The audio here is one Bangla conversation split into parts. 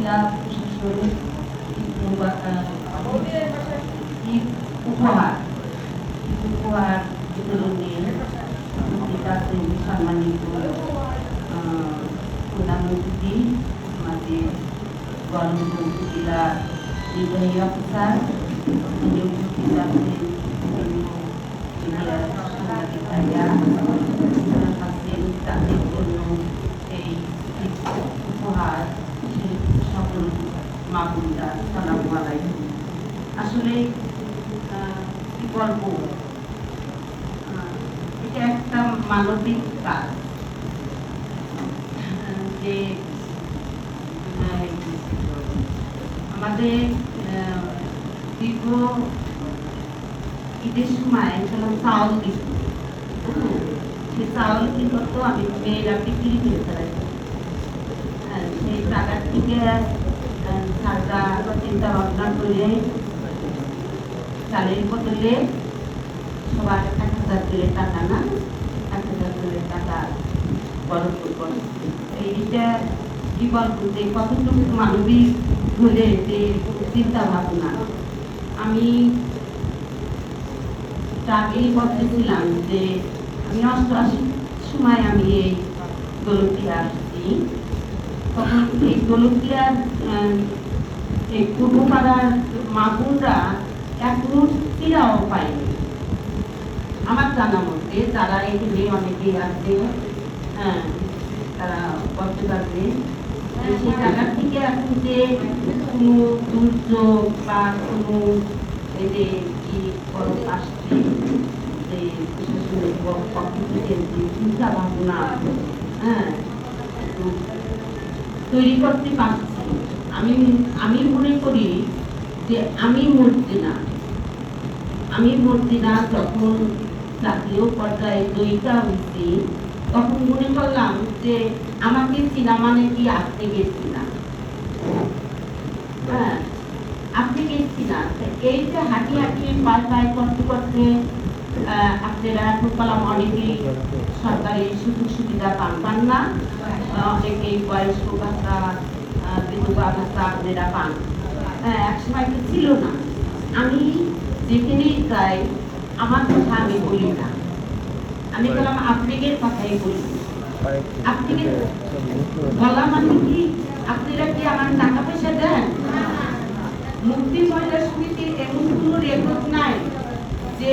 ila susurin ibu bakal ibu kuat ibu kuat itu lunin kita bisa menipu undang bukti mati walung ila dibaya besar menuju kita menuju kita ya terima kasih মাগুন্ডা সালাম আলাইকুম আসলে কি বলব? এটা একটা মানবিক কাজ। যে আমাদের দীর্ঘ ঈদের সময় যখন চাউল দিত সে চাউল কি করতো? আমি মেয়েরা বিক্রি করে ফেলাইতাম আহ, সেই টাকা থেকে চিন্তা ভাবনা করে চালের বদলে সবার এক হাজার করে টাকা না এক হাজার করে টাকা বরাদ্দ করে এইটা কি বলব যে কতটুকু মানবিক হলে যে চিন্তা ভাবনা আমি আগেই বলতেছিলাম যে আমি অষ্টআশির সময় আমি এই দলটিয়া আসছি তখন এই দলটিয়ার এই পূর্বপাড়ার মাগুনরা এক মূর্তিরাও পায়নি। আমার জানা মতে তারা এখানে অনেকেই আছে হ্যাঁ তারা বলতে পারবে সেই জায়গা থেকে এখন যে কোনো দুর্যোগ বা কোনো এই যে কি আসছে যে প্রশাসনের পক্ষ থেকে চিন্তা ভাবনা হ্যাঁ তৈরি করতে পারছি। আমি আমি মনে করি যে আমি মূর্তি না আমি মূর্তি না যখন জাতীয় পর্যায়ে দইটা হয়েছি, তখন মনে করলাম যে আমাকে চিনা মানে কি আপনি গেছি না হ্যাঁ আপনি গেছি না এই যে হাঁটি হাঁটি পায়ে পায়ে করতে করতে আপনারা এখন পেলাম অনেকেই সরকারি সুযোগ সুবিধা পান পান না। অনেকেই বয়স্ক ভাতা বিধবা ভাতা আপনারা পান। একসময় তো ছিল না। আমি যেখানেই যাই আমার কথা আমি বলি না। আমি বললাম আপনাদের কথাই বলি। আপনাকে বলা মানে কি? আপনারা কি আমার টাকা পয়সা দেন? মুক্তি মহিলা সমিতির এমন কোনো রেকর্ড নাই যে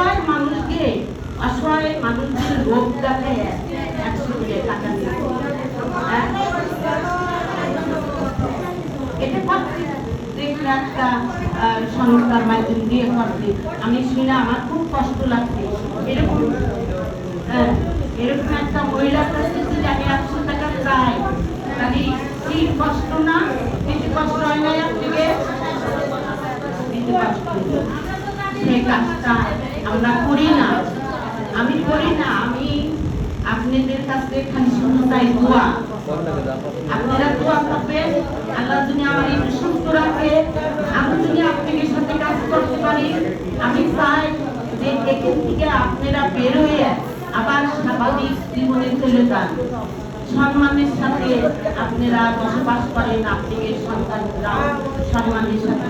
মানুষদের রোগ একশো টাকা হ্যাঁ? আমি শুনে আমার খুব কষ্ট লাগছে। এরকম একটা মহিলার কাছে আমি একশো টাকা চাই তাহলে কি কষ্ট না? কিছু কষ্ট হয় না আপনাকে? সেই কাজটা আমরা করি না। আপনাদের কাছে খালি দোয়া আপনারা দোয়া করবেন, আল্লাহ যদি আমার একটু সুস্থ রাখে, আমি যদি আপনাদের সাথে কাজ করতে পারি, আমি চাই যে এখান থেকে আপনারা বের হয়ে আবার স্বাভাবিক জীবনে চলে যান। সম্মানের সাথে আপনারা বসবাস করেন আপনাদের সন্তানরা, সম্মানের সাথে